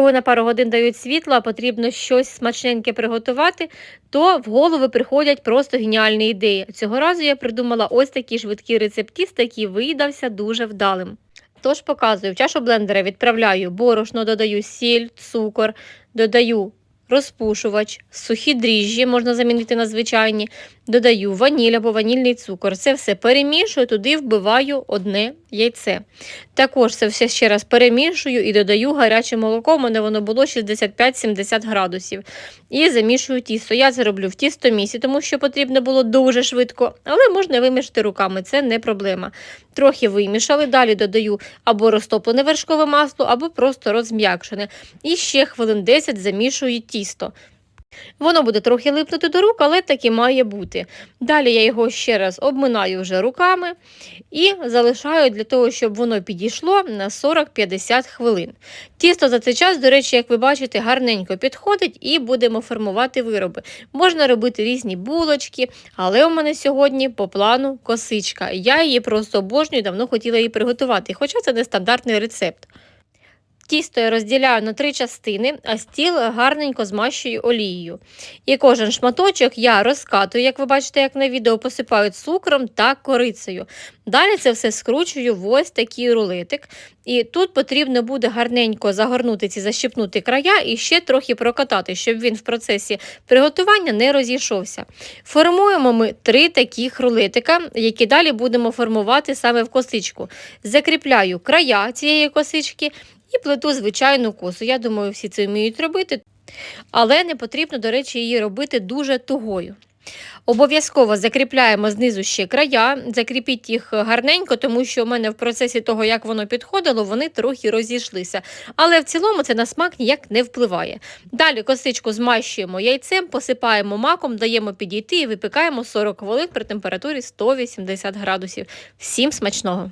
Коли на пару годин дають світло, а потрібно щось смачненьке приготувати, то в голови приходять просто геніальні ідеї. Цього разу я придумала ось такі швидкі рецептіст, який видався дуже вдалим. Тож показую, в чашу блендера відправляю борошно, додаю сіль, цукор, додаю розпушувач, сухі дріжджі, можна замінити на звичайні, додаю ваніль або ванільний цукор. Це все перемішую, туди вбиваю одне яйце. Також це все ще раз перемішую і додаю гаряче молоко, у мене воно було 65-70 градусів. І замішую тісто. Я це роблю в тістомісі, тому що потрібно було дуже швидко, але можна вимішати руками, це не проблема. Трохи вимішали, далі додаю або розтоплене вершкове масло, або просто розм'якшене. І ще хвилин 10 замішую тісто. Воно буде трохи липнути до рук, але так і має бути. Далі я його ще раз обминаю вже руками і залишаю для того, щоб воно підійшло на 40-50 хвилин. Тісто за цей час, до речі, як ви бачите, гарненько підходить і будемо формувати вироби. Можна робити різні булочки, але у мене сьогодні по плану косичка. Я її просто обожнюю, давно хотіла її приготувати, хоча це не стандартний рецепт. Тісто я розділяю на три частини, а стіл гарненько змащую олією. І кожен шматочок я розкатую, як ви бачите, як на відео посипаю цукром та корицею. Далі це все скручую в ось такий рулетик. І тут потрібно буде гарненько загорнути ці защипнути края і ще трохи прокатати, щоб він в процесі приготування не розійшовся. Формуємо ми три таких рулетика, які далі будемо формувати саме в косичку. Закріпляю края цієї косички і плету звичайну косу. Я думаю, всі це вміють робити, але не потрібно, до речі, її робити дуже тугою. Обов'язково закріпляємо знизу ще края, закріпіть їх гарненько, тому що у мене в процесі того, як воно підходило, вони трохи розійшлися. Але в цілому це на смак ніяк не впливає. Далі косичку змащуємо яйцем, посипаємо маком, даємо підійти і випікаємо 40 хвилин при температурі 180 градусів. Всім смачного!